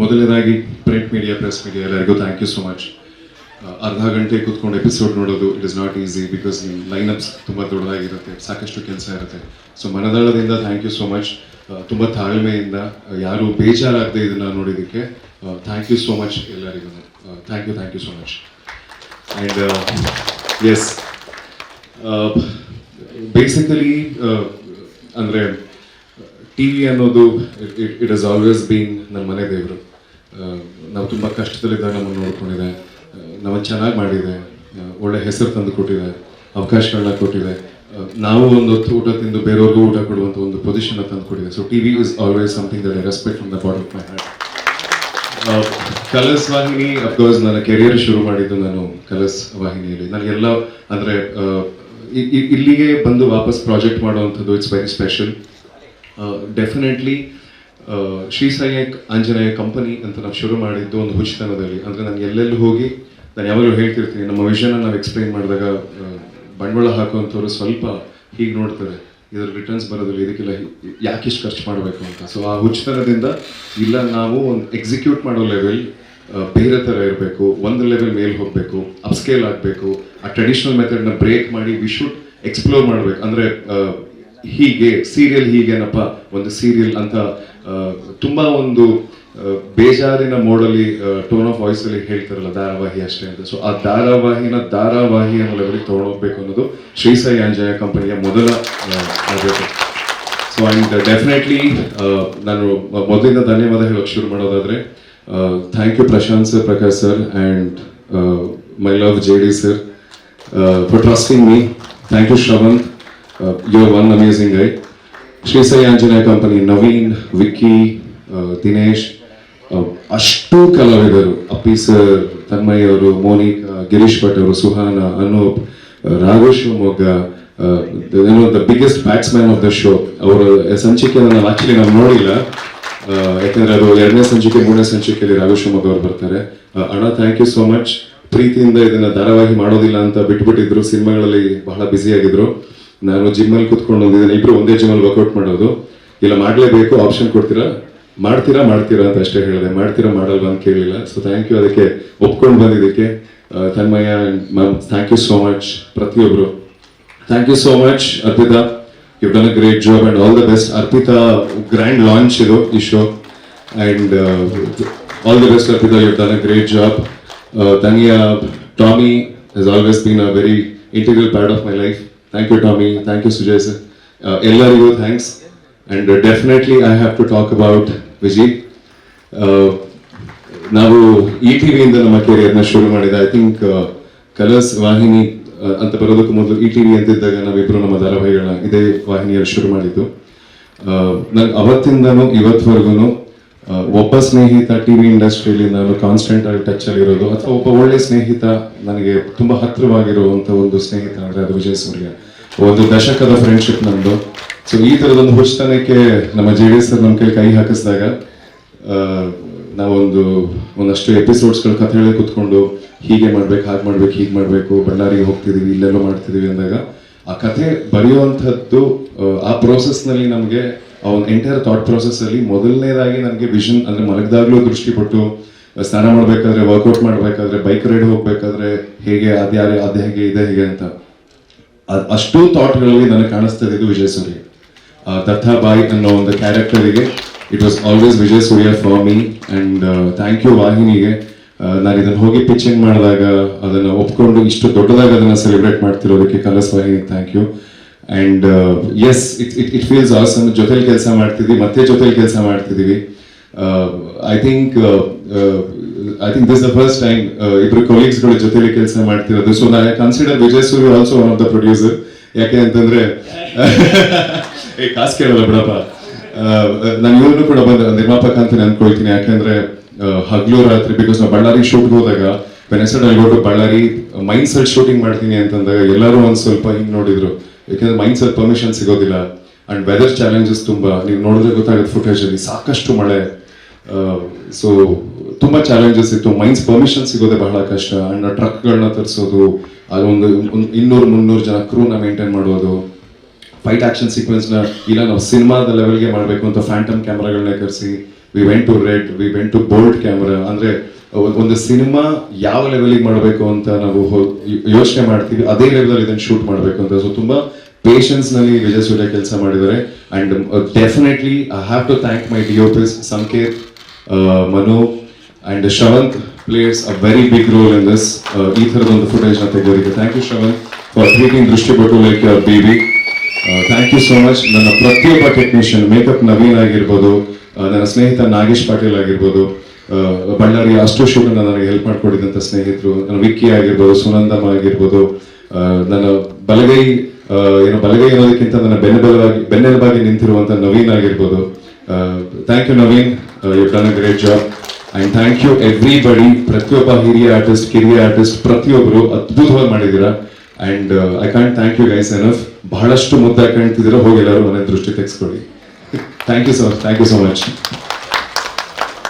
ಮೊದಲನೇದಾಗಿ print media press media ಎಲ್ಲರಿಗೂ thank you so much ಅರ್ಧ ಗಂಟೆ ಕೂತ್ಕೊಂಡು ಎಪಿಸೋಡ್ ನೋಡೋದು it is not easy because ups ತುಂಬ ದೊಡ್ಡದಾಗಿರುತ್ತೆ, ಸಾಕಷ್ಟು ಕೆಲಸ ಇರುತ್ತೆ. ಸೊ ಮನದಾಳದಿಂದ ಥ್ಯಾಂಕ್ ಯು ಸೋ ಮಚ್ ತುಂಬ ತಾಳ್ಮೆಯಿಂದ ಯಾರು ಬೇಜಾರಾಗದೆ ಇದನ್ನು ನೋಡಿದ್ದಕ್ಕೆ ಥ್ಯಾಂಕ್ ಯು ಸೋ ಮಚ್ ಎಲ್ಲರಿಗೂ. Thank you thank you so much and yes basically ಅಂದರೆ ಟಿ ವಿ ಅನ್ನೋದು ಇಟ್ ಇಸ್ ಆಲ್ವೇಸ್ ಬೀನ್ ನಮ್ಮ ಮನೆ ದೇವರು. ನಾವು ತುಂಬ ಕಷ್ಟದಲ್ಲಿದ್ದಾಗ ನಮ್ಮನ್ನು ನೋಡ್ಕೊಂಡಿದೆ. ನಮ್ಮನ್ನು ಚೆನ್ನಾಗಿ ಮಾಡಿದೆ. ಒಳ್ಳೆ ಹೆಸರು ತಂದು ಕೊಟ್ಟಿದೆ. ಅವಕಾಶಗಳನ್ನ ಕೊಟ್ಟಿದೆ. ನಾವು ಒಂದು ಹೊತ್ತು ಊಟ ತಿಂದು ಬೇರೆಯವ್ರಿಗೂ ಊಟ ಕೊಡುವಂಥ ಒಂದು ಪೊಸಿಷನ್ ತಂದು ಕೊಟ್ಟಿದೆ. So T V is always something that I respect from the bottom of my heart Colors ವಾಹಿನಿ ಅಫ್ಕೋರ್ಸ್ ನನ್ನ ಕೆರಿಯರ್ ಶುರು ಮಾಡಿದ್ದು ನಾನು ಕಲರ್ಸ್ ವಾಹಿನಿಯಲ್ಲಿ. ನನಗೆಲ್ಲ ಅಂದರೆ ಇಲ್ಲಿಗೆ ಬಂದು ವಾಪಸ್ ಪ್ರಾಜೆಕ್ಟ್ ಮಾಡುವಂಥದ್ದು it's very special definitely Shri Sai Anjaneya company ಅಂತ ನಾವು ಶುರು ಮಾಡಿದ್ದು ಒಂದು ಹುಚ್ಚತನದಲ್ಲಿ. ಅಂದರೆ ನಾನು ಎಲ್ಲೆಲ್ಲೂ ಹೋಗಿ, ನಾನು ಯಾವಾಗಲೂ ಹೇಳ್ತಿರ್ತೀನಿ, ನಮ್ಮ ವಿಷನನ್ನು ನಾವು ಎಕ್ಸ್ಪ್ಲೈನ್ ಮಾಡಿದಾಗ ಬಂಡವಾಳ ಹಾಕುವಂಥವ್ರು ಸ್ವಲ್ಪ ಹೀಗೆ ನೋಡ್ತಾರೆ. ಇದರ ರಿಟರ್ನ್ಸ್ ಬರೋದಿಲ್ಲ, ಇದಕ್ಕೆಲ್ಲ ಯಾಕೆ ಇಷ್ಟು ಖರ್ಚು ಮಾಡಬೇಕು ಅಂತ. ಸೊ ಆ ಹುಚ್ಚತನದಿಂದ ಇಲ್ಲ, ನಾವು ಒಂದು ಎಕ್ಸಿಕ್ಯೂಟ್ ಮಾಡೋ ಲೆವೆಲ್ ಬೇರೆ ಥರ ಇರಬೇಕು. ಒಂದು ಲೆವೆಲ್ ಮೇಲೆ ಹೋಗಬೇಕು ಅಪ್ಸ್ಕೇಲ್ ಆಗಬೇಕು. ಆ ಟ್ರೆಡಿಷ್ನಲ್ ಮೆಥಡ್ನ ಬ್ರೇಕ್ ಮಾಡಿ ವಿ ಶುಡ್ ಎಕ್ಸ್ಪ್ಲೋರ್ ಮಾಡಬೇಕು. ಅಂದರೆ ಹೀಗೆ ಸೀರಿಯಲ್ ಹೀಗೇನಪ್ಪ ಒಂದು ಸೀರಿಯಲ್ ಅಂತ ತುಂಬ ಒಂದು ಬೇಜಾರಿನ ಮೋಡಲ್ಲಿ ಟೋನ್ ಆಫ್ ವಾಯ್ಸ್ ಅಲ್ಲಿ ಹೇಳ್ತಾರಲ್ಲ, ಧಾರಾವಾಹಿ ಅಷ್ಟೇ ಅಂತ. ಸೊ ಆ ಧಾರಾವಾಹಿನ ಧಾರಾವಾಹಿ ಅನ್ನೋ ಲೆವೆಲ್ಗೆ ತಗೊಂಡೋಗ್ಬೇಕು ಅನ್ನೋದು ಶ್ರೀ ಸಾಯಿ ಆಂಜನೇಯ ಕಂಪನಿಯ ಮೊದಲ ಸೊ ಆ್ಯಂಡ್ ಡೆಫಿನೆಟ್ಲಿ ನಾನು ಮೊದಲಿಂದ ಧನ್ಯವಾದ ಹೇಳೋಕೆ ಶುರು ಮಾಡೋದಾದ್ರೆ thank you Prashanth sir Prakash sir and my love J D sir for trusting me thank you Shravanth you are one amazing I Shri Sai Anjaneya company Naveen Vicky Dinesh ಅಷ್ಟು ಕಲಾವಿದರು. ಅಪ್ಪಿ sir Tanmay ಅವರು Monique Girish Bhat ಅವರು Suhana Anoop Raghu Shivamogga the biggest batsman of the show ಅವರ ಸಂಚಿಕೆಯನ್ನು ನಾವು actually ನಾವು ನೋಡಿಲ್ಲ. ಆ, ಯಾಕಂದ್ರೆ ಅದು ಎರಡನೇ ಸಂಚಿಕೆ ಮೂರನೇ ಸಂಚಿಕೆಯಲ್ಲಿ ರಾಘು ಶಿವಮೊಗ್ಗ ಅವರು ಬರ್ತಾರೆ. ಆ, ಅಣ್ಣ ಥ್ಯಾಂಕ್ ಯು ಸೋ ಮಚ್ ಪ್ರೀತಿಯಿಂದ ಇದನ್ನ ಧಾರಾವಾಹಿ ಮಾಡೋದಿಲ್ಲ ಅಂತ ಬಿಟ್ಬಿಟ್ಟಿದ್ರು. ಸಿನಿಮಾಗಳಲ್ಲಿ ಬಹಳ ಬ್ಯುಸಿ ಆಗಿದ್ರು. ನಾನು ಜಿಮ್ಮಲ್ಲಿ ಕುತ್ಕೊಂಡು ಬಂದಿದ್ದೇನೆ ಇಬ್ರು ಒಂದೇ ಜಿಮ್ಮಲ್ಲಿ ವರ್ಕೌಟ್ ಮಾಡೋದು. ಇಲ್ಲ, ಮಾಡಲೇಬೇಕು ಆಪ್ಷನ್ ಕೊಡ್ತೀರಾ? ಮಾಡ್ತೀರಾ ಮಾಡ್ತೀರಾ ಅಂತ ಅಷ್ಟೇ ಹೇಳಿದೆ. ಮಾಡ್ತೀರಾ, ಮಾಡಲ್ವಾ ಅಂತ ಕೇಳಿಲ್ಲ ಸೊ ಥ್ಯಾಂಕ್ ಯು ಅದಕ್ಕೆ ಒಪ್ಕೊಂಡು ಬಂದಿದ್ದಕ್ಕೆ Tanmayya Tanmaya ma'am thank you so much ಪ್ರತಿಯೊಬ್ಬರು thank you so much Arpita. You done a great job and all the best Arpita grand launch ಇದು, ಈ show and all the best Arpita. You done a great job ತಂಗಿಯ Tommy has always been a very integral part of my life thank you Tommy thank you Sujay sir ಎಲ್ಲರಿಗೂ thanks and definitely I have to talk about Viji ನಾವು E ಟಿವಿಯಿಂದ ನಮ್ಮ ಕೆರಿಯರ್ನ ಶುರು ಮಾಡಿದ I think colours ವಾಹಿನಿ ಆ, ಅಂತ ಬರೋದಕ್ಕೂ ಮೊದಲು ಇ ಟಿವಿ ಅಂತಿದ್ದಾಗ ನಾವಿಬ್ಬರು ನಮ್ಮ ಧಾರಾವಾಹಿಗಳನ್ನ ಇದೇ ವಾಹಿನಿಯಲ್ಲಿ ಶುರು ಮಾಡಿದ್ದು. ನನ್ಗೆ ಅವತ್ತಿಂದನೂ ಇವತ್ವರೆಗೂ ಒಬ್ಬ ಸ್ನೇಹಿತ ಟಿವಿ ಇಂಡಸ್ಟ್ರಿಯಲ್ಲಿ ನಾನು ಕಾನ್ಸ್ಟೆಂಟ್ ಆಗಿ ಟಚ್ ಅಲ್ಲಿ ಇರೋದು, ಅಥವಾ ಒಬ್ಬ ಒಳ್ಳೆ ಸ್ನೇಹಿತ ನನಗೆ ತುಂಬಾ ಹತ್ತಿರವಾಗಿರುವಂತ ಒಂದು ಸ್ನೇಹಿತ ಅಂದ್ರೆ ಅದು ವಿಜಯ್ ಸೂರ್ಯ. ಒಂದು ದಶಕದ ಫ್ರೆಂಡ್ಶಿಪ್ ನಮ್ಮದು ಸೊ ಈ ತರದೊಂದು ಹುಚ್ಚತನಕ್ಕೆ ನಮ್ಮ ಜೆ ಡಿ ಎಸ್ ನಮ್ಮ ಕೈ ಕೈ ಹಾಕಿಸಿದಾಗ ನಾವೊಂದು ಒಂದಷ್ಟು ಎಪಿಸೋಡ್ಸ್ಗಳು ಕಥೆ ಹೇಳಿ ಕೂತ್ಕೊಂಡು, ಹೀಗೆ ಮಾಡ್ಬೇಕು, ಹಾಗೆ ಮಾಡ್ಬೇಕು, ಹೀಗೆ ಮಾಡಬೇಕು, ಬಳ್ಳಾರಿಗೆ ಹೋಗ್ತಿದೀವಿ, ಇಲ್ಲೆಲ್ಲೋ ಮಾಡ್ತಿದೀವಿ ಅಂದಾಗ, ಆ ಕಥೆ ಬರೆಯುವಂಥದ್ದು, ಆ ಪ್ರೋಸೆಸ್ನಲ್ಲಿ ನಮಗೆ ಒಂದು ಎಂಟೈರ್ ಥಾಟ್ ಅಲ್ಲಿ ಮೊದಲನೇದಾಗಿ ನನಗೆ ವಿಷನ್ ಅಂದ್ರೆ ಮಲಗಿದಾಗ್ಲೂ ದೃಷ್ಟಿ ಆ, ಸ್ನಾನ ಮಾಡ್ಬೇಕಾದ್ರೆ ವರ್ಕೌಟ್ ಮಾಡ್ಬೇಕಾದ್ರೆ ಬೈಕ್ ರೈಡ್ ಹೋಗ್ಬೇಕಾದ್ರೆ ಹೇಗೆ ಅದ್ಯಾರೆ ಅದ್ ಹೇಗೆ ಇದೆ ಹೇಗೆ ಅಂತ. ಅಷ್ಟು ಥಾಟ್ಗಳಲ್ಲಿ ನನಗೆ ಕಾಣಿಸ್ತಾ ಇದ್ದು ವಿಜಯ್ ಸೂರ್ಯ. ಆ, ದತ್ತಾಬಾಯಿ ಅನ್ನೋ ಒಂದು ಕ್ಯಾರೆಕ್ಟರಿಗೆ it was always Vijay Surya for me and thank you ವಾಹಿನಿಗೆ. ನಾನು ಇದನ್ನು ಹೋಗಿ ಪಿಚಿಂಗ್ ಮಾಡಿದಾಗ ಅದನ್ನ ಒಪ್ಕೊಂಡು ಇಷ್ಟು ದೊಡ್ಡದಾಗಿ ಅದನ್ನ ಸೆಲೆಬ್ರೇಟ್ ಮಾಡ್ತಿರೋದಕ್ಕೆ ಕಲರ್ಸ್ ವಾಹಿನಿ thank you and yes it it it feels awesome ಜೊತೆಲಿ ಕೆಲಸ ಮಾಡ್ತಿದ್ವಿ, ಮತ್ತೆ ಜೊತೆಲಿ ಕೆಲಸ ಮಾಡ್ತಿದ್ದೀವಿ I think I think this the first time ಇಬ್ಬರು ಕೊಲೀಗ್ಸ್ಗಳ ಜೊತೆಲಿ ಕೆಲಸ ಮಾಡ್ತಿರೋದು. ಸೊ ನಾನು consider Vijay Surya also one of the producer ಯಾಕೆ ಅಂತಂದ್ರೆ, ಏ, ಕಾಸು ಕೇಳಲ್ಲ ಬಿಡಪ್ಪ. ನಾನು ಇವ್ರನ್ನೂ ಕೂಡ ಬಂದ ನಿರ್ಮಾಪಕ ಅಂತ ಅನ್ಕೊಳ್ತೀನಿ ಯಾಕಂದ್ರೆ ಹಗ್ಲು ರಾತ್ರಿ ಬಿಕಾಸ್ ನಾವು ಬಳ್ಳಾರಿ ಶೂಟ್ಗೆ ಹೋದಾಗ ವೆನೆಸಡ್ ಅಲ್ಲಿ ಹೋಗಿ ಬಳ್ಳಾರಿ ಮೈಂಡ್ ಸೆಟ್ ಶೂಟಿಂಗ್ ಮಾಡ್ತೀನಿ ಅಂತಂದಾಗ ಎಲ್ಲರೂ ಒಂದು ಸ್ವಲ್ಪ ಹಿಂಗೆ ನೋಡಿದ್ರು. ಯಾಕಂದ್ರೆ ಮೈಂಡ್ ಸೆಟ್ ಪರ್ಮಿಷನ್ ಸಿಗೋದಿಲ್ಲ. ಅಂಡ್ ವೆದರ್ ಚಾಲೆಂಜಸ್ ತುಂಬಾ. ನೀವು ನೋಡಿದ್ರೆ ಗೊತ್ತಾಗುತ್ತೆ ಫುಟೇಜ್ ಅಲ್ಲಿ ಸಾಕಷ್ಟು ಮಳೆ. ಸೊ ತುಂಬಾ ಚಾಲೆಂಜಸ್ ಇತ್ತು. ಮೈನ್ಸ್ ಪರ್ಮಿಷನ್ ಸಿಗೋದೇ ಬಹಳ ಕಷ್ಟ. ಅಂಡ್ ಟ್ರಕ್ಗಳನ್ನ ತರಿಸೋದು ಒಂದು ಇನ್ನೂರು, ಮುನ್ನೂರು ಜನ ಕ್ರೂನ ಮೇಂಟೈನ್ ಮಾಡೋದು. ಫೈಟ್ ಆಕ್ಷನ್ ಸೀಕ್ವೆನ್ಸ್ನ, ಇಲ್ಲ ನಾವು ಸಿನಿಮಾದ ಲೆವೆಲ್ಗೆ ಮಾಡಬೇಕು ಅಂತ ಫ್ಯಾಂಟಮ್ ಕ್ಯಾಮ್ರಾಗಳನ್ನ ಕರೆಸಿ. We went to red we went to bold camera ಅಂದ್ರೆ ಒಂದು ಸಿನಿಮಾ ಯಾವ ಲೆವೆಲಿಗೆ ಮಾಡಬೇಕು ಅಂತ ನಾವು ಯೋಚನೆ ಮಾಡ್ತೀವಿ, ಅದೇ ಲೆವೆಲ್ ಇದನ್ನು ಶೂಟ್ ಮಾಡಬೇಕು ಅಂತ. ಸೊ ತುಂಬಾ ಪೇಷನ್ಸ್ನಲ್ಲಿ ವಿಜಯ್ ಸೂರ್ಯ ಕೆಲಸ ಮಾಡಿದ್ದಾರೆ. And definitely I have to thank my DOPs Sanketh Manu and Shravanth players a very big role in this ಈ ಥರದೊಂದು ಫುಟೇಜ್ನ ತೆಗೆದಿದೆ thank you Shravanth for treating ದೃಷ್ಟಿ but like your baby thank you so much ನನ್ನ ಪ್ರತಿಯೊಬ್ಬ technician makeup Naveen ಆಗಿರ್ಬೋದು ನನ್ನ ಸ್ನೇಹಿತ ನಾಗೇಶ್ ಪಾಟೀಲ್ ಆಗಿರ್ಬೋದು ಬಳ್ಳಾರಿ ಅಷ್ಟು ಶೂಟ್ ನನಗೆ ಹೆಲ್ಪ್ ಮಾಡಿಕೊಟ್ಟಿದ್ದಂಥ ಸ್ನೇಹಿತರು, ನನ್ನ ವಿಕ್ಕಿ ಆಗಿರ್ಬೋದು, ಸುನಂದಮ್ಮ ಆಗಿರ್ಬೋದು ನನ್ನ ಬಲಗೈ ಏನು ಬಲಗೈ ಅನ್ನೋದಕ್ಕಿಂತ ನನ್ನ ಬೆನ್ನೆಲುಬಾಗಿ ಬೆನ್ನೆಲುಬಾಗಿ ನಿಂತಿರುವಂತ ನವೀನ್ ಆಗಿರ್ಬೋದು. Thank you Naveen. You done a great job and thank you everybody ಪ್ರತಿಯೊಬ್ಬ ಹಿರಿಯ ಆರ್ಟಿಸ್ಟ್ ಕಿರಿಯ ಆರ್ಟಿಸ್ಟ್ ಪ್ರತಿಯೊಬ್ಬರು ಅದ್ಭುತವಾಗಿ ಮಾಡಿದ್ದೀರಾ? And I can't thank you guys enough ಬಹಳಷ್ಟು ಮುದ್ದಾಗಿ ಕಾಣ್ತಿದ್ದೀರಾ? ಹೋಗಿ ಎಲ್ಲರೂ ಮನೆ ದೃಷ್ಟಿ ತೆಗೆಸ್ಕೊಳ್ಳಿ. Thank you sir thank you so much